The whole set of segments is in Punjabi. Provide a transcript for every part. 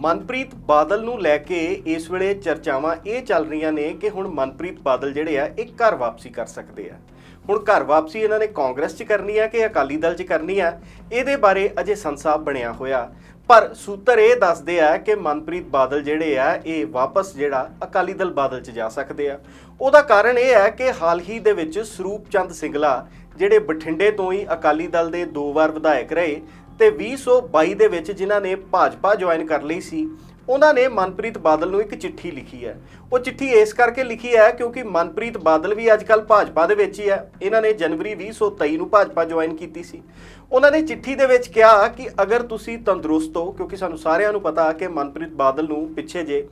ਮਨਪ੍ਰੀਤ ਬਾਦਲ ਨੂੰ ਲੈ ਕੇ ਇਸ ਵੇਲੇ ਚਰਚਾਵਾਂ ਇਹ ਚੱਲ ਰਹੀਆਂ ਨੇ ਕਿ ਹੁਣ ਮਨਪ੍ਰੀਤ ਬਾਦਲ ਜਿਹੜੇ ਆ, ਇਹ ਘਰ ਵਾਪਸੀ ਕਰ ਸਕਦੇ ਆ। ਹੁਣ ਘਰ ਵਾਪਸੀ ਇਹਨਾਂ ਨੇ ਕਾਂਗਰਸ 'ਚ ਕਰਨੀ ਆ ਕਿ ਅਕਾਲੀ ਦਲ 'ਚ ਕਰਨੀ ਆ? ਇਹਦੇ ਬਾਰੇ ਅਜੇ ਸੰਸਾਬ ਬਣਿਆ ਹੋਇਆ। ਪਰ ਸੂਤਰ ਇਹ ਦੱਸਦੇ ਆ ਕਿ ਮਨਪ੍ਰੀਤ ਬਾਦਲ ਜਿਹੜੇ ਆ, ਇਹ ਵਾਪਸ ਜਿਹੜਾ ਅਕਾਲੀ ਦਲ ਬਾਦਲ 'ਚ ਜਾ ਸਕਦੇ ਆ। ਉਹਦਾ ਕਾਰਨ ਇਹ ਹੈ ਕਿ ਹਾਲ ਹੀ ਦੇ ਵਿੱਚ ਸਰੂਪ ਚੰਦ ਸਿੰਗਲਾ ਜਿਹੜੇ ਬਠਿੰਡੇ ਤੋਂ ਹੀ ਅਕਾਲੀ ਦਲ ਦੇ ਦੋ ਵਾਰ ਵਿਧਾਇਕ ਰਹੇ ਤੇ 2022 ਦੇ ਵਿੱਚ ਜਿਨ੍ਹਾਂ ਨੇ ਭਾਜਪਾ ਜੁਆਇਨ ਕਰ ਲਈ ਸੀ, ਉਹਨਾਂ ਨੇ ਮਨਪ੍ਰੀਤ ਬਾਦਲ ਨੂੰ ਇੱਕ ਚਿੱਠੀ ਲਿਖੀ ਹੈ। ਉਹ ਚਿੱਠੀ ਇਸ ਕਰਕੇ ਲਿਖੀ ਹੈ ਕਿਉਂਕਿ ਮਨਪ੍ਰੀਤ ਬਾਦਲ ਵੀ ਅੱਜਕੱਲ ਭਾਜਪਾ ਦੇ ਵਿੱਚ ਹੀ ਹੈ। ਇਹਨਾਂ ਨੇ ਜਨਵਰੀ 2023 ਨੂੰ ਭਾਜਪਾ ਜੁਆਇਨ ਕੀਤੀ ਸੀ। ਉਹਨਾਂ ਨੇ ਚਿੱਠੀ ਦੇ ਵਿੱਚ ਕਿਹਾ ਕਿ ਅਗਰ ਤੁਸੀਂ ਤੰਦਰੁਸਤ ਹੋ, ਕਿਉਂਕਿ ਸਾਨੂੰ ਸਾਰਿਆਂ ਨੂੰ ਪਤਾ ਕਿ ਮਨਪ੍ਰੀਤ ਬਾਦਲ ਨੂੰ ਪਿੱਛੇ ਜੇ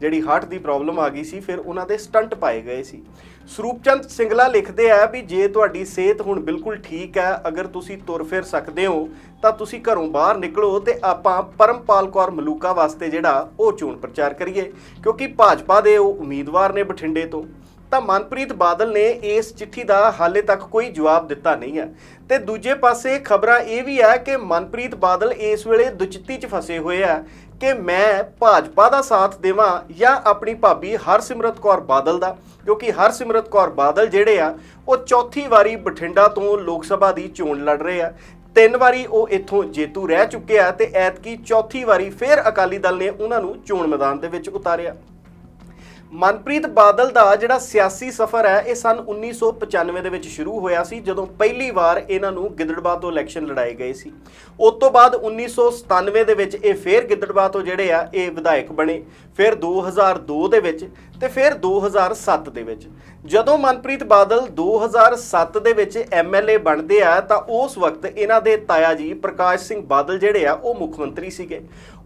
ਜਿਹੜੀ ਹਾਰਟ ਦੀ ਪ੍ਰੋਬਲਮ ਆ ਗਈ ਸੀ, ਫਿਰ ਉਹਨਾਂ ਦੇ ਸਟੰਟ ਪਾਏ ਗਏ ਸੀ। ਸਰੂਪਚੰਦ ਸਿੰਗਲਾ ਲਿਖਦੇ ਆ ਵੀ ਜੇ ਤੁਹਾਡੀ ਸਿਹਤ ਹੁਣ ਬਿਲਕੁਲ ਠੀਕ ਹੈ, ਅਗਰ ਤੁਸੀਂ ਤੁਰ ਫਿਰ ਸਕਦੇ ਹੋ, ਤਾਂ ਤੁਸੀਂ ਘਰੋਂ ਬਾਹਰ ਨਿਕਲੋ ਤੇ ਆਪਾਂ ਪਰਮਪਾਲ ਕੌਰ ਮਲੂਕਾ ਵਾਸਤੇ ਜਿਹੜਾ ਉਹ ਚੋਣ ਪ੍ਰਚਾਰ ਕਰੀਏ, ਕਿਉਂਕਿ ਭਾਜਪਾ ਦੇ ਉਹ ਉਮੀਦਵਾਰ ਨੇ ਬਠਿੰਡੇ ਤੋਂ। ਤਾਂ ਮਨਪ੍ਰੀਤ ਬਾਦਲ ਨੇ ਇਸ ਚਿੱਠੀ ਦਾ ਹਾਲੇ ਤੱਕ ਕੋਈ ਜਵਾਬ ਦਿੱਤਾ ਨਹੀਂ ਹੈ। ਤੇ ਦੂਜੇ ਪਾਸੇ ਖਬਰਾਂ ਇਹ ਵੀ ਹੈ ਕਿ ਮਨਪ੍ਰੀਤ ਬਾਦਲ ਇਸ ਵੇਲੇ ਦੁਚਿੱਤੀ 'ਚ ਫਸੇ ਹੋਏ ਆ। ਕਿ ਮੈਂ ਭਾਜਪਾ ਦਾ ਸਾਥ ਦੇਵਾਂ ਜਾਂ ਆਪਣੀ ਭਾਬੀ ਹਰਸਿਮਰਤ ਕੌਰ ਬਾਦਲ ਦਾ? ਕਿਉਂਕਿ ਹਰਸਿਮਰਤ ਕੌਰ ਬਾਦਲ ਜਿਹੜੇ ਆ, ਉਹ ਚੌਥੀ ਵਾਰੀ ਬਠਿੰਡਾ ਤੋਂ ਲੋਕ ਸਭਾ ਦੀ ਚੋਣ ਲੜ ਰਹੇ ਆ। ਤਿੰਨ ਵਾਰੀ ਉਹ ਇੱਥੋਂ ਜੇਤੂ ਰਹਿ ਚੁੱਕੇ ਆ ਤੇ ਐਤਕੀ ਚੌਥੀ ਵਾਰੀ ਫਿਰ ਅਕਾਲੀ ਦਲ ਨੇ ਉਹਨਾਂ ਨੂੰ ਚੋਣ ਮੈਦਾਨ ਦੇ ਵਿੱਚ ਉਤਾਰਿਆ। ਮਨਪ੍ਰੀਤ ਬਾਦਲ ਦਾ ਜਿਹੜਾ ਸਿਆਸੀ ਸਫ਼ਰ ਹੈ, ਇਹ ਸਨ 1995 ਦੇ ਵਿੱਚ ਸ਼ੁਰੂ ਹੋਇਆ ਸੀ, ਜਦੋਂ ਪਹਿਲੀ ਵਾਰ ਇਹਨਾਂ ਨੂੰ ਗਿੱਦੜਬਾਹ ਤੋਂ ਇਲੈਕਸ਼ਨ ਲੜਾਏ ਗਏ ਸੀ। ਉਸ ਤੋਂ ਬਾਅਦ 1997 ਦੇ ਵਿੱਚ ਇਹ ਫੇਰ ਗਿੱਦੜਬਾਹ ਤੋਂ ਜਿਹੜੇ ਆ, ਇਹ ਵਿਧਾਇਕ ਬਣੇ, ਫਿਰ 2002 ਦੇ ਵਿੱਚ ਤੇ ਫਿਰ 2007 ਦੇ ਵਿੱਚ। ਜਦੋਂ ਮਨਪ੍ਰੀਤ ਬਾਦਲ 2007 ਦੇ ਵਿੱਚ ਐਮਐਲਏ ਬਣਦੇ ਆ, ਤਾਂ ਉਸ ਵਕਤ ਇਹਨਾਂ ਦੇ ਤਾਇਆ ਜੀ ਪ੍ਰਕਾਸ਼ ਸਿੰਘ ਬਾਦਲ ਜਿਹੜੇ ਆ, ਉਹ ਮੁੱਖ ਮੰਤਰੀ ਸੀਗੇ।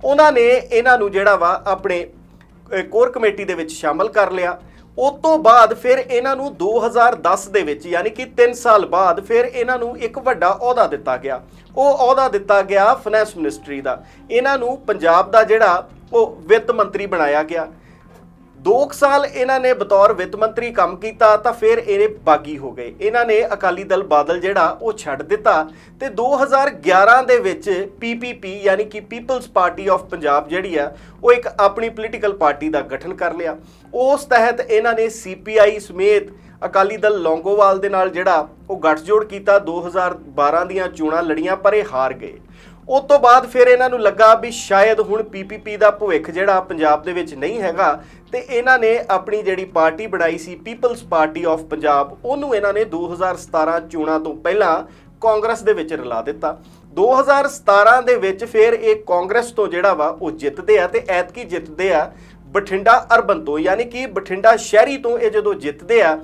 ਉਹਨਾਂ ਨੇ ਇਹਨਾਂ ਨੂੰ ਜਿਹੜਾ ਵਾ, ਆਪਣੇ ਕੋਰ ਕਮੇਟੀ ਦੇ ਵਿੱਚ ਸ਼ਾਮਲ ਕਰ ਲਿਆ। ਉਸ ਤੋਂ ਬਾਅਦ ਫਿਰ ਇਹਨਾਂ ਨੂੰ 2010 ਦੇ ਵਿੱਚ, ਯਾਨੀ ਕਿ 3 ਸਾਲ ਬਾਅਦ ਫਿਰ ਇਹਨਾਂ ਨੂੰ ਇੱਕ ਵੱਡਾ ਅਹੁਦਾ ਦਿੱਤਾ ਗਿਆ। ਉਹ ਅਹੁਦਾ ਦਿੱਤਾ ਗਿਆ ਫਾਈਨੈਂਸ ਮਿਨਿਸਟਰੀ ਦਾ। ਇਹਨਾਂ ਨੂੰ ਪੰਜਾਬ ਦਾ ਜਿਹੜਾ ਉਹ ਵਿੱਤ ਮੰਤਰੀ ਬਣਾਇਆ ਗਿਆ। 2 ਸਾਲ ਇਹਨਾਂ ਨੇ ਬਤੌਰ ਵਿੱਤ ਮੰਤਰੀ ਕੰਮ ਕੀਤਾ ਤਾਂ ਫਿਰ ਇਹ ਬਾਗੀ ਹੋ ਗਏ। ਇਹਨਾਂ ਨੇ ਅਕਾਲੀ ਦਲ ਬਾਦਲ ਜਿਹੜਾ ਉਹ ਛੱਡ ਦਿੱਤਾ ਤੇ 2011 ਦੇ ਵਿੱਚ ਪੀਪੀਪੀ ਯਾਨੀ ਕਿ ਪੀਪਲਸ ਪਾਰਟੀ ਆਫ ਪੰਜਾਬ ਜਿਹੜੀ ਆ, ਉਹ ਇੱਕ ਆਪਣੀ ਪੋਲੀਟੀਕਲ ਪਾਰਟੀ ਦਾ ਗਠਨ ਕਰ ਲਿਆ। ਉਸ ਤਹਿਤ ਇਹਨਾਂ ਨੇ ਸੀਪੀਆਈ ਸਮੇਤ ਅਕਾਲੀ ਦਲ ਲੌਂਗੋਵਾਲ ਦੇ ਨਾਲ ਜਿਹੜਾ ਉਹ ਗੱਠਜੋੜ ਕੀਤਾ। 2012 ਦੀਆਂ ਚੋਣਾਂ ਲੜੀਆਂ ਪਰ ਇਹ ਹਾਰ ਗਏ। ਉਸ ਤੋਂ ਬਾਅਦ ਫਿਰ ਇਹਨਾਂ ਨੂੰ ਲੱਗਾ ਵੀ ਸ਼ਾਇਦ ਹੁਣ ਪੀਪੀਪੀ ਦਾ ਭਵਿੱਖ ਜਿਹੜਾ ਪੰਜਾਬ ਦੇ ਵਿੱਚ ਨਹੀਂ ਹੈਗਾ ਤੇ ਇਹਨਾਂ ਨੇ ਆਪਣੀ ਜਿਹੜੀ ਪਾਰਟੀ ਬਣਾਈ ਸੀ ਪੀਪਲਸ ਪਾਰਟੀ ਆਫ ਪੰਜਾਬ, ਉਹਨੂੰ ਇਹਨਾਂ ਨੇ 2017 ਚੋਣਾਂ ਤੋਂ ਪਹਿਲਾਂ ਕਾਂਗਰਸ ਦੇ ਵਿੱਚ ਰਲਾ ਦਿੱਤਾ। 2017 ਦੇ ਵਿੱਚ ਫਿਰ ਇਹ ਕਾਂਗਰਸ ਤੋਂ ਜਿਹੜਾ ਵਾ, ਉਹ ਜਿੱਤਦੇ ਆ ਤੇ ਐਤਕੀ ਜਿੱਤਦੇ ਆ ਬਠਿੰਡਾ ਅਰਬਨ ਤੋਂ, ਯਾਨੀ ਕਿ ਬਠਿੰਡਾ ਸ਼ਹਿਰੀ ਤੋਂ ਇਹ ਜਦੋਂ ਜਿੱਤਦੇ ਆ,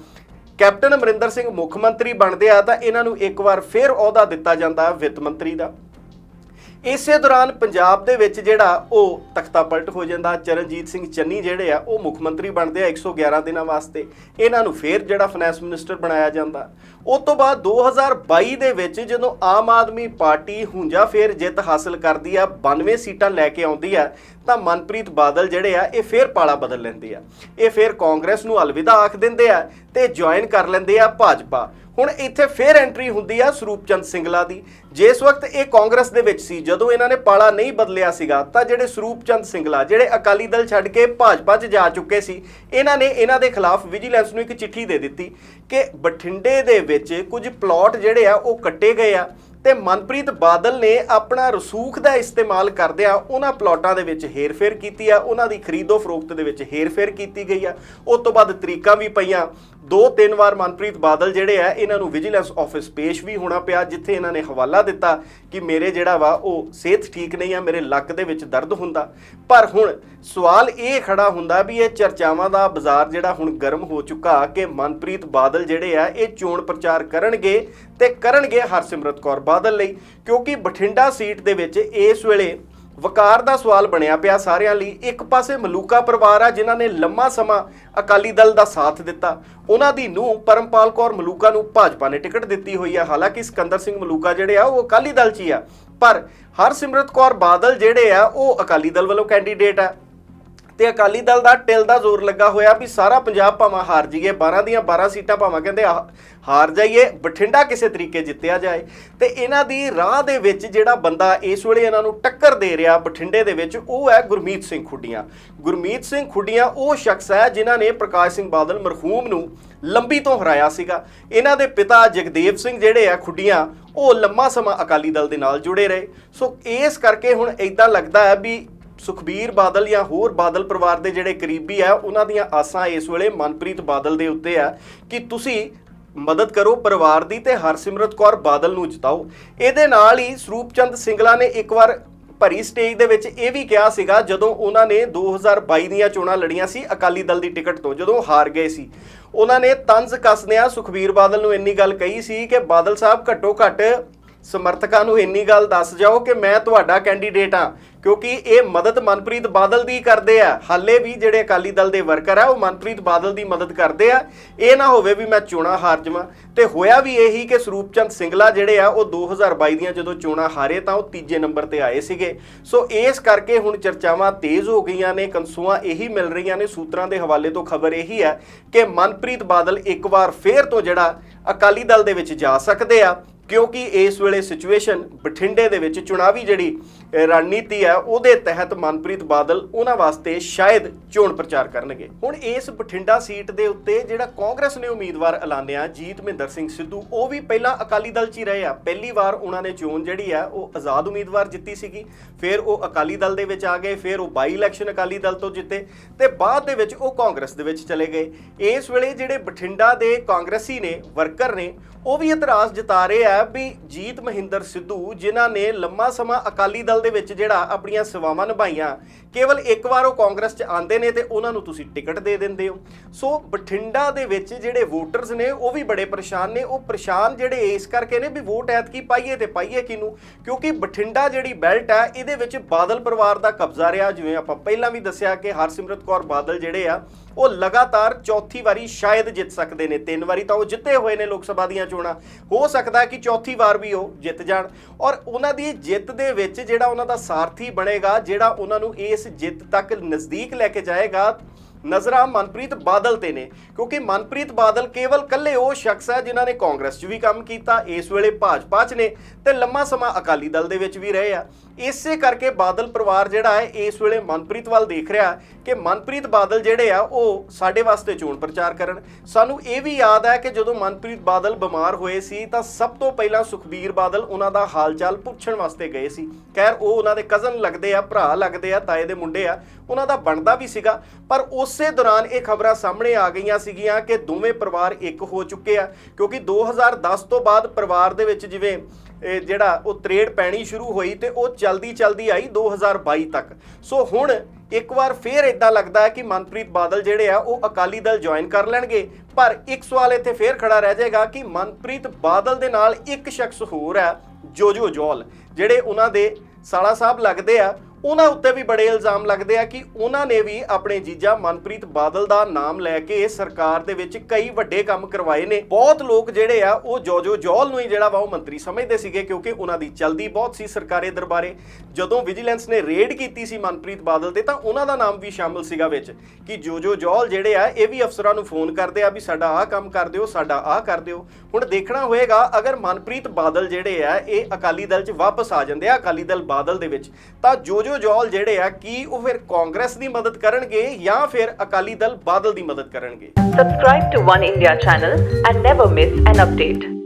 ਕੈਪਟਨ ਅਮਰਿੰਦਰ ਸਿੰਘ ਮੁੱਖ ਮੰਤਰੀ ਬਣਦੇ ਆ ਤਾਂ ਇਹਨਾਂ ਨੂੰ ਇੱਕ ਵਾਰ ਫਿਰ ਅਹੁਦਾ ਦਿੱਤਾ ਜਾਂਦਾ ਵਿੱਤ ਮੰਤਰੀ ਦਾ। ਇਸੇ ਦੌਰਾਨ ਪੰਜਾਬ ਦੇ ਵਿੱਚ ਜਿਹੜਾ ਉਹ ਤਖਤਾ ਪਲਟ ਹੋ ਜਾਂਦਾ, ਚਰਨਜੀਤ ਸਿੰਘ ਚੰਨੀ ਜਿਹੜੇ ਆ, ਉਹ ਮੁੱਖ ਮੰਤਰੀ ਬਣਦੇ ਆ 111 ਦਿਨਾਂ ਵਾਸਤੇ। ਇਹਨਾਂ ਨੂੰ ਫੇਰ ਜਿਹੜਾ ਫਾਈਨੈਂਸ ਮਿਨਿਸਟਰ ਬਣਾਇਆ ਜਾਂਦਾ। ਉਸ ਤੋਂ ਬਾਅਦ 2022 ਦੇ ਵਿੱਚ ਜਦੋਂ ਆਮ ਆਦਮੀ ਪਾਰਟੀ ਹੁੰਜਾ ਫੇਰ ਜਿੱਤ ਹਾਸਲ ਕਰਦੀ ਆ 92 ਸੀਟਾਂ ਲੈ ਕੇ ਆਉਂਦੀ ਆ, ਤਾਂ ਮਨਪ੍ਰੀਤ ਬਾਦਲ ਜਿਹੜੇ ਆ, ਇਹ ਫੇਰ ਪਾਲਾ ਬਦਲ ਲੈਂਦੇ ਆ। ਇਹ ਫੇਰ ਕਾਂਗਰਸ ਨੂੰ ਅਲਵਿਦਾ ਆਖ ਦਿੰਦੇ ਆ ਤੇ ਜੁਆਇਨ ਕਰ ਲੈਂਦੇ ਆ ਭਾਜਪਾ। ਹੁਣ ਇੱਥੇ ਫੇਰ ਐਂਟਰੀ ਹੁੰਦੀ ਆ ਸਰੂਪਚੰਦ ਸਿੰਗਲਾ ਦੀ। ਜਿਸ ਵਕਤ ਇਹ ਕਾਂਗਰਸ ਦੇ ਵਿੱਚ ਸੀ, ਜਦੋਂ ਇਹਨਾਂ ਨੇ ਪਾਲਾ ਨਹੀਂ ਬਦਲਿਆ ਸੀਗਾ, ਤਾਂ ਜਿਹੜੇ ਸਰੂਪਚੰਦ ਸਿੰਗਲਾ, ਜਿਹੜੇ ਅਕਾਲੀ ਦਲ ਛੱਡ ਕੇ ਭਾਜਪਾ 'ਚ ਜਾ ਚੁੱਕੇ ਸੀ, ਇਹਨਾਂ ਨੇ ਇਹਨਾਂ ਦੇ ਖਿਲਾਫ ਵਿਜੀਲੈਂਸ ਨੂੰ ਇੱਕ ਚਿੱਠੀ ਦੇ ਦਿੱਤੀ ਕਿ ਬਠਿੰਡੇ ਦੇ ਵਿੱਚ ਕੁਝ ਪਲਾਟ ਜਿਹੜੇ ਆ, ਉਹ ਕੱਟੇ ਗਏ ਆ। ਤੇ ਮਨਪ੍ਰੀਤ ਬਾਦਲ ਨੇ ਆਪਣਾ ਰਸੂਖ ਦਾ ਇਸਤੇਮਾਲ ਕਰਦਿਆਂ ਉਹਨਾਂ ਪਲਾਟਾਂ ਦੇ ਵਿੱਚ ਹੇਰਫੇਰ ਕੀਤੀ ਆ, ਉਹਨਾਂ ਦੀ ਖਰੀਦੋ ਫਰੋਖਤ ਦੇ ਵਿੱਚ ਹੇਰਫੇਰ ਕੀਤੀ ਗਈ ਆ। ਉਸ ਤੋਂ ਬਾਅਦ ਤਰੀਕਾਂ ਵੀ ਪਈਆਂ। ਦੋ ਤਿੰਨ ਵਾਰ ਮਨਪ੍ਰੀਤ ਬਾਦਲ ਜਿਹੜੇ ਆ, ਇਹਨਾਂ ਨੂੰ ਵਿਜੀਲੈਂਸ ਆਫਿਸ ਪੇਸ਼ ਵੀ ਹੋਣਾ ਪਿਆ, ਜਿੱਥੇ ਇਹਨਾਂ ਨੇ ਹਵਾਲਾ ਦਿੱਤਾ ਕਿ ਮੇਰੇ ਜਿਹੜਾ ਵਾ, ਉਹ ਸਿਹਤ ਠੀਕ ਨਹੀਂ ਆ, ਮੇਰੇ ਲੱਕ ਦੇ ਵਿੱਚ ਦਰਦ ਹੁੰਦਾ। ਪਰ ਹੁਣ ਸਵਾਲ ਇਹ ਖੜਾ ਹੁੰਦਾ ਵੀ ਇਹ ਚਰਚਾਵਾਂ ਦਾ ਬਾਜ਼ਾਰ ਜਿਹੜਾ ਹੁਣ ਗਰਮ ਹੋ ਚੁੱਕਾ ਕਿ ਮਨਪ੍ਰੀਤ ਬਾਦਲ ਜਿਹੜੇ ਆ, ਇਹ ਚੋਣ ਪ੍ਰਚਾਰ ਕਰਨਗੇ ਤੇ ਕਰਨਗੇ ਹਰਸਿਮਰਤ ਕੌਰ। ਬਾਦਲ ਲਈ, ਕਿਉਂਕਿ ਬਠਿੰਡਾ ਸੀਟ ਦੇ ਵਿੱਚ ਇਸ ਵੇਲੇ ਵਕਾਰ ਦਾ ਸਵਾਲ ਬਣਿਆ ਪਿਆ ਸਾਰਿਆਂ ਲਈ। ਇੱਕ ਪਾਸੇ ਮਲੂਕਾ ਪਰਿਵਾਰ ਆ, ਜਿਨ੍ਹਾਂ ਨੇ ਲੰਮਾ ਸਮਾਂ ਅਕਾਲੀ ਦਲ ਦਾ ਸਾਥ ਦਿੱਤਾ। ਉਹਨਾਂ ਦੀ ਨੂੰ ਪਰਮਪਾਲ ਕੌਰ ਮਲੂਕਾ ਨੂੰ ਭਾਜਪਾ ਨੇ ਟਿਕਟ ਦਿੱਤੀ ਹੋਈ ਆ। ਹਾਲਾਂਕਿ ਸਿਕੰਦਰ ਸਿੰਘ ਮਲੂਕਾ ਜਿਹੜੇ ਆ, ਉਹ ਅਕਾਲੀ ਦਲ 'ਚ ਹੀ ਆ। ਪਰ ਹਰਸਿਮਰਤ ਕੌਰ ਬਾਦਲ ਜਿਹੜੇ ਆ, ਉਹ ਅਕਾਲੀ ਦਲ ਵੱਲੋਂ ਕੈਂਡੀਡੇਟ ਆ। ਤੇ ਅਕਾਲੀ ਦਲ ਦਾ ਟਿਲ ਦਾ ਜ਼ੋਰ ਲੱਗਾ ਹੋਇਆ ਵੀ ਸਾਰਾ ਪੰਜਾਬ ਭਾਵਾਂ ਹਾਰ ਜਾਈਏ 12 ਦੀਆਂ 12 ਸੀਟਾਂ ਭਾਵਾਂ ਕਹਿੰਦੇ ਆ- ਹਾਰ ਜਾਈਏ, ਬਠਿੰਡਾ ਕਿਸੇ ਤਰੀਕੇ ਜਿੱਤਿਆ ਜਾਏ। ਤੇ ਇਹਨਾਂ ਦੀ ਰਾਹ ਦੇ ਵਿੱਚ ਜਿਹੜਾ ਬੰਦਾ ਇਸ ਵੇਲੇ ਇਹਨਾਂ ਨੂੰ ਟੱਕਰ ਦੇ ਰਿਹਾ ਬਠਿੰਡੇ ਦੇ ਵਿੱਚ, ਉਹ ਹੈ ਗੁਰਮੀਤ ਸਿੰਘ ਖੁੱਡੀਆਂ। ਗੁਰਮੀਤ ਸਿੰਘ ਖੁੱਡੀਆਂ ਉਹ ਸ਼ਖਸ ਹੈ ਜਿਨ੍ਹਾਂ ਨੇ ਪ੍ਰਕਾਸ਼ ਸਿੰਘ ਬਾਦਲ ਮਰਹੂਮ ਨੂੰ ਲੰਬੀ ਤੋਂ ਹਰਾਇਆ ਸੀਗਾ। ਇਹਨਾਂ ਦੇ ਪਿਤਾ ਜਗਦੇਵ ਸਿੰਘ ਜਿਹੜੇ ਆ ਖੁੱਡੀਆਂ, ਉਹ ਲੰਮਾ ਸਮਾਂ ਅਕਾਲੀ ਦਲ ਦੇ ਨਾਲ ਜੁੜੇ ਰਹੇ। ਸੋ ਇਸ ਕਰਕੇ ਹੁਣ ਇਦਾਂ ਲੱਗਦਾ ਹੈ ਵੀ ਸੁਖਬੀਰ ਬਾਦਲ ਜਾਂ ਹੋਰ ਬਾਦਲ ਪਰਿਵਾਰ ਦੇ ਜਿਹੜੇ ਕਰੀਬੀ ਆ, ਉਹਨਾਂ ਦੀਆਂ ਆਸਾਂ ਇਸ ਵੇਲੇ ਮਨਪ੍ਰੀਤ ਬਾਦਲ ਦੇ ਉੱਤੇ ਆ ਕਿ ਤੁਸੀਂ ਮਦਦ ਕਰੋ ਪਰਿਵਾਰ ਦੀ ਤੇ ਹਰਸਿਮਰਤ ਕੌਰ ਬਾਦਲ ਨੂੰ ਜਿਤਾਓ। ਇਹਦੇ ਨਾਲ ਹੀ ਸਰੂਪਚੰਦ ਸਿੰਗਲਾ ਨੇ ਇੱਕ ਵਾਰ ਭਰੀ ਸਟੇਜ ਦੇ ਵਿੱਚ ਇਹ ਵੀ ਕਿਹਾ ਸੀਗਾ, ਜਦੋਂ ਉਹਨਾਂ ਨੇ 2022 ਦੀਆਂ ਚੋਣਾਂ ਲੜੀਆਂ ਸੀ, ਅਕਾਲੀ ਦਲ ਦੀ ਟਿਕਟ ਤੋਂ ਜਦੋਂ ਹਾਰ ਗਏ ਸੀ। ਉਹਨਾਂ ਨੇ ਤੰਜ਼ ਕੱਸਦਿਆਂ ਸੁਖਬੀਰ ਬਾਦਲ ਨੂੰ ਇੰਨੀ ਗੱਲ ਕਹੀ ਸੀ ਕਿ ਬਾਦਲ ਸਾਹਿਬ ਘੱਟੋ ਘੱਟ ਸਮਰਥਕਾਂ ਨੂੰ ਇੰਨੀ ਗੱਲ ਦੱਸ ਜਾਓ ਕਿ ਮੈਂ ਤੁਹਾਡਾ ਕੈਂਡੀਡੇਟ ਹਾਂ। ਕਿਉਂਕਿ ਇਹ ਮਦਦ ਮਨਪ੍ਰੀਤ ਬਾਦਲ ਦੀ ਕਰਦੇ ਆ। ਹਾਲੇ ਵੀ ਜਿਹੜੇ ਅਕਾਲੀ ਦਲ ਦੇ ਵਰਕਰ ਆ, ਉਹ ਮਨਪ੍ਰੀਤ ਬਾਦਲ ਦੀ ਮਦਦ ਕਰਦੇ ਆ। ਇਹ ਨਾ ਹੋਵੇ ਵੀ ਮੈਂ ਚੋਣਾਂ ਹਾਰ ਜਾਵਾਂ। ਤੇ ਹੋਇਆ ਵੀ ਇਹੀ ਕਿ ਸਰੂਪ ਚੰਦ ਸਿੰਗਲਾ ਜਿਹੜੇ ਆ, ਉਹ 2022 ਦੀਆਂ ਜਦੋਂ ਚੋਣਾਂ ਹਾਰੇ ਤਾਂ ਉਹ ਤੀਜੇ ਨੰਬਰ ਤੇ ਆਏ ਸੀਗੇ। ਸੋ ਇਸ ਕਰਕੇ ਹੁਣ ਚਰਚਾਵਾਂ ਤੇਜ਼ ਹੋ ਗਈਆਂ ਨੇ ਕੰਸੂਆਂ ਇਹੀ ਮਿਲ ਰਹੀਆਂ ਨੇ। ਸੂਤਰਾਂ ਦੇ ਹਵਾਲੇ ਤੋਂ ਖਬਰ ਇਹੀ ਹੈ ਕਿ ਮਨਪ੍ਰੀਤ ਬਾਦਲ ਇੱਕ ਵਾਰ ਫੇਰ ਤੋਂ ਜਿਹੜਾ ਅਕਾਲੀ ਦਲ ਦੇ ਵਿੱਚ ਜਾ ਸਕਦੇ ਆ। ਕਿਉਂਕਿ ਇਸ ਵੇਲੇ ਸਿਚੁਏਸ਼ਨ ਬਠਿੰਡੇ ਦੇ ਵਿੱਚ ਚੁਣਾਵੀ ਜਿਹੜੀ ਰਣਨੀਤੀ ਹੈ, ਉਹਦੇ ਤਹਿਤ ਮਨਪ੍ਰੀਤ ਬਾਦਲ ਉਹਨਾਂ ਵਾਸਤੇ ਸ਼ਾਇਦ ਚੋਣ ਪ੍ਰਚਾਰ ਕਰਨਗੇ। ਹੁਣ ਇਸ ਬਠਿੰਡਾ ਸੀਟ ਦੇ ਉੱਤੇ ਜਿਹੜਾ ਕਾਂਗਰਸ ਨੇ ਉਮੀਦਵਾਰ ਐਲਾਨਿਆ, ਜੀਤ ਮਹਿੰਦਰ ਸਿੰਘ ਸਿੱਧੂ, ਉਹ ਵੀ ਪਹਿਲਾਂ ਅਕਾਲੀ ਦਲ 'ਚ ਹੀ ਰਹੇ ਆ। ਪਹਿਲੀ ਵਾਰ ਉਹਨਾਂ ਨੇ ਚੋਣ ਜਿਹੜੀ ਆ ਉਹ ਆਜ਼ਾਦ ਉਮੀਦਵਾਰ ਜਿੱਤੀ ਸੀਗੀ। ਫਿਰ ਉਹ ਅਕਾਲੀ ਦਲ ਦੇ ਵਿੱਚ ਆ ਗਏ, ਫਿਰ ਉਹ ਬਾਈ ਇਲੈਕਸ਼ਨ ਅਕਾਲੀ ਦਲ ਤੋਂ ਜਿੱਤੇ ਤੇ ਬਾਅਦ ਦੇ ਵਿੱਚ ਉਹ ਕਾਂਗਰਸ ਦੇ ਵਿੱਚ ਚਲੇ ਗਏ। ਇਸ ਵੇਲੇ ਜਿਹੜੇ ਬਠਿੰਡਾ ਦੇ ਕਾਂਗਰਸੀ ਨੇ, ਵਰਕਰ ਨੇ, ਉਹ ਵੀ ਇਤਰਾਜ਼ ਜਤਾ ਰਹੇ ਆ ਵੀ ਜੀਤ ਮਹਿੰਦਰ ਸਿੱਧੂ, ਜਿਨ੍ਹਾਂ ਨੇ ਲੰਮਾ ਸਮਾਂ ਅਕਾਲੀ ਦਲ ਦੇ ਵਿੱਚ ਜਿਹੜਾ ਆਪਣੀਆਂ ਸੇਵਾਵਾਂ ਨਿਭਾਈਆਂ, ਕੇਵਲ ਇੱਕ ਵਾਰ ਉਹ ਕਾਂਗਰਸ 'ਚ ਆਂਦੇ ਨੇ ਤੇ ਉਹਨਾਂ ਨੂੰ ਤੁਸੀਂ ਟਿਕਟ ਦੇ ਦਿੰਦੇ ਹੋ। ਸੋ ਬਠਿੰਡਾ ਦੇ ਵਿੱਚ ਜਿਹੜੇ ਵੋਟਰਸ ਨੇ, ਉਹ ਵੀ ਬੜੇ ਪਰੇਸ਼ਾਨ ਨੇ। ਉਹ ਪਰੇਸ਼ਾਨ ਜਿਹੜੇ ਇਸ ਕਰਕੇ ਨੇ ਵੀ ਵੋਟ ਐਤਕੀ ਪਾਈਏ ਤੇ ਪਾਈਏ ਕਿਹਨੂੰ? ਕਿਉਂਕਿ ਬਠਿੰਡਾ ਜਿਹੜੀ ਬੈਲਟ ਹੈ ਇਹਦੇ ਵਿੱਚ ਬਾਦਲ ਪਰਿਵਾਰ ਦਾ ਕਬਜ਼ਾ ਰਿਹਾ। ਜਿਵੇਂ ਆਪਾਂ ਪਹਿਲਾਂ ਵੀ ਦੱਸਿਆ ਕਿ ਹਰਸਿਮਰਤ ਕੌਰ ਬਾਦਲ ਜਿਹੜੇ ਆ ਉਹ ਲਗਾਤਾਰ ਚੌਥੀ ਵਾਰੀ ਸ਼ਾਇਦ ਜਿੱਤ ਸਕਦੇ ਨੇ। ਤਿੰਨ ਵਾਰੀ ਤਾਂ ਉਹ ਜਿੱਤੇ ਹੋਏ ਨੇ ਲੋਕ ਸਭਾ ਦੀਆਂ ਚੋਣਾਂ। ਹੋ ਸਕਦਾ ਕਿ ਚੌਥੀ ਵਾਰ ਵੀ ਉਹ ਜਿੱਤ ਜਾਣ। ਔਰ ਉਹਨਾਂ ਦੀ ਜਿੱਤ ਦੇ ਵਿੱਚ ਜਿਹੜਾ ਉਹਨਾਂ ਦਾ ਸਾਰਥੀ ਬਣੇਗਾ, ਜਿਹੜਾ ਉਹਨਾਂ ਨੂੰ ਇਸ ਜਿੱਤ ਤੱਕ ਨਜ਼ਦੀਕ ਲੈ ਕੇ ਜਾਏਗਾ ਨਜ਼ਰਾਂ ਮਨਪ੍ਰੀਤ ਬਾਦਲ ਤੇ ਨੇ, ਕਿਉਂਕਿ ਮਨਪ੍ਰੀਤ ਬਾਦਲ ਕੇਵਲ ਕੱਲੇ ਉਹ ਸ਼ਖਸ ਹੈ ਜਿਨ੍ਹਾਂ ਨੇ ਕਾਂਗਰਸ 'ਚ ਵੀ ਕੰਮ ਕੀਤਾ, ਇਸ ਵੇਲੇ ਭਾਜਪਾ 'ਚ ਨੇ ਤੇ ਲੰਮਾ ਸਮਾਂ ਅਕਾਲੀ ਦਲ ਦੇ ਵਿੱਚ ਵੀ ਰਹੇ ਆ। ਇਸੇ ਕਰਕੇ ਬਾਦਲ ਪਰਿਵਾਰ ਜਿਹੜਾ ਹੈ, ਇਸ ਵੇਲੇ ਮਨਪ੍ਰੀਤ ਵੱਲ ਦੇਖ ਰਿਹਾ ਕਿ ਮਨਪ੍ਰੀਤ ਬਾਦਲ ਜਿਹੜੇ ਆ, ਉਹ ਸਾਡੇ ਵਾਸਤੇ ਚੋਣ ਪ੍ਰਚਾਰ ਕਰਨ। ਸਾਨੂੰ ਇਹ ਵੀ ਯਾਦ ਹੈ ਕਿ ਜਦੋਂ ਮਨਪ੍ਰੀਤ ਬਾਦਲ ਬਿਮਾਰ ਹੋਏ ਸੀ, ਤਾਂ ਸਭ ਤੋਂ ਪਹਿਲਾਂ ਸੁਖਬੀਰ ਬਾਦਲ ਉਹਨਾਂ ਦਾ ਹਾਲਚਾਲ ਪੁੱਛਣ ਵਾਸਤੇ ਗਏ ਸੀ। ਖੈਰ, ਉਹ ਉਹਨਾਂ ਦੇ ਕਜ਼ਨ ਲੱਗਦੇ ਆ, ਭਰਾ ਲੱਗਦੇ ਆ, ਤਾਏ ਦੇ ਮੁੰਡੇ ਆ ਉਹਨਾਂ ਦਾ ਬਣਦਾ ਵੀ ਸੀਗਾ, ਪਰ ਉਸੇ ਦੌਰਾਨ ਇਹ ਖਬਰਾਂ ਸਾਹਮਣੇ ਆ ਗਈਆਂ ਸੀਗੀਆਂ ਕਿ ਦੋਵੇਂ ਪਰਿਵਾਰ ਇੱਕ ਹੋ ਚੁੱਕੇ ਆ, ਕਿਉਂਕਿ 2010 ਤੋਂ ਬਾਅਦ ਪਰਿਵਾਰ ਦੇ ਵਿੱਚ ਜਿਵੇਂ, ਇਹ ਜਿਹੜਾ ਉਹ ਤਰੇੜ ਪੈਣੀ ਸ਼ੁਰੂ ਹੋਈ ਤੇ ਉਹ ਚਲਦੀ ਚਲਦੀ ਆਈ 2022 ਤੱਕ। ਸੋ ਹੁਣ ਇੱਕ ਵਾਰ ਫੇਰ ਇਦਾਂ ਲੱਗਦਾ ਹੈ ਕਿ ਮਨਪ੍ਰੀਤ ਬਾਦਲ ਜਿਹੜੇ ਆ, ਉਹ ਅਕਾਲੀ ਦਲ ਜੁਆਇਨ ਕਰ ਲੈਣਗੇ, ਪਰ ਇੱਕ ਸਵਾਲ ਇੱਥੇ ਫੇਰ ਖੜਾ ਰਹਿ ਜਾਏਗਾ ਕਿ ਮਨਪ੍ਰੀਤ ਬਾਦਲ ਦੇ ਨਾਲ ਇੱਕ ਸ਼ਖਸ ਹੋਰ ਹੈ ਜੋਜੋ ਜੋਲ, ਜਿਹੜੇ ਉਹਨਾਂ ਦੇ ਸਾਲਾ ਸਾਹਿਬ ਲੱਗਦੇ ਆ ਉਹਨਾਂ ਉੱਤੇ ਵੀ ਬੜੇ ਇਲਜ਼ਾਮ ਲੱਗਦੇ ਆ ਕਿ ਉਹਨਾਂ ਨੇ ਵੀ ਆਪਣੇ ਜੀਜਾ ਮਨਪ੍ਰੀਤ ਬਾਦਲ ਦਾ ਨਾਮ ਲੈ ਕੇ ਸਰਕਾਰ ਦੇ ਵਿੱਚ ਕਈ ਵੱਡੇ ਕੰਮ ਕਰਵਾਏ ਨੇ। ਬਹੁਤ ਲੋਕ ਜਿਹੜੇ ਆ, ਉਹ ਜੋਜੋ ਜੋਲ ਨੂੰ ਹੀ ਜਿਹੜਾ ਵਾ ਉਹ ਮੰਤਰੀ ਸਮਝਦੇ ਸੀਗੇ ਕਿਉਂਕਿ ਉਹਨਾਂ ਦੀ ਚਲਦੀ ਬਹੁਤ ਸੀ ਸਰਕਾਰੀ ਦਰਬਾਰੇ। ਜਦੋਂ ਵਿਜੀਲੈਂਸ ਨੇ ਰੇਡ ਕੀਤੀ ਸੀ ਮਨਪ੍ਰੀਤ ਬਾਦਲ ਤੇ ਤਾਂ ਉਹਨਾਂ ਦਾ ਨਾਮ ਵੀ ਸ਼ਾਮਲ ਸੀਗਾ ਵਿੱਚ ਕਿ ਜੋਜੋ ਜੋਲ ਜਿਹੜੇ ਆ, ਇਹ ਵੀ ਅਫਸਰਾਂ ਨੂੰ ਫੋਨ ਕਰਦੇ ਆ ਵੀ ਸਾਡਾ ਆਹ ਕੰਮ ਕਰ ਦਿਓ, ਸਾਡਾ ਆਹ ਕਰ ਦਿਓ। ਹੁਣ ਦੇਖਣਾ ਹੋਏਗਾ, ਅਗਰ ਮਨਪ੍ਰੀਤ ਬਾਦਲ ਜਿਹੜੇ ਆ, ਇਹ ਅਕਾਲੀ ਦਲ 'ਚ ਵਾਪਸ ਆ ਜਾਂਦੇ ਆ, ਅਕਾਲੀ ਦਲ ਬਾਦਲ ਦੇ ਵਿੱਚ, ਤਾਂ ਜੋਜੋ ਜੋਜੋ ਜੋਲ ਜਿਹੜੇ ਆ ਕੀ ਉਹ ਫਿਰ ਕਾਂਗਰਸ ਦੀ ਮਦਦ ਕਰਨਗੇ ਜਾਂ ਫਿਰ ਅਕਾਲੀ ਦਲ ਬਾਦਲ ਦੀ ਮਦਦ ਕਰਨਗੇ subscribe to one India channel and never miss an update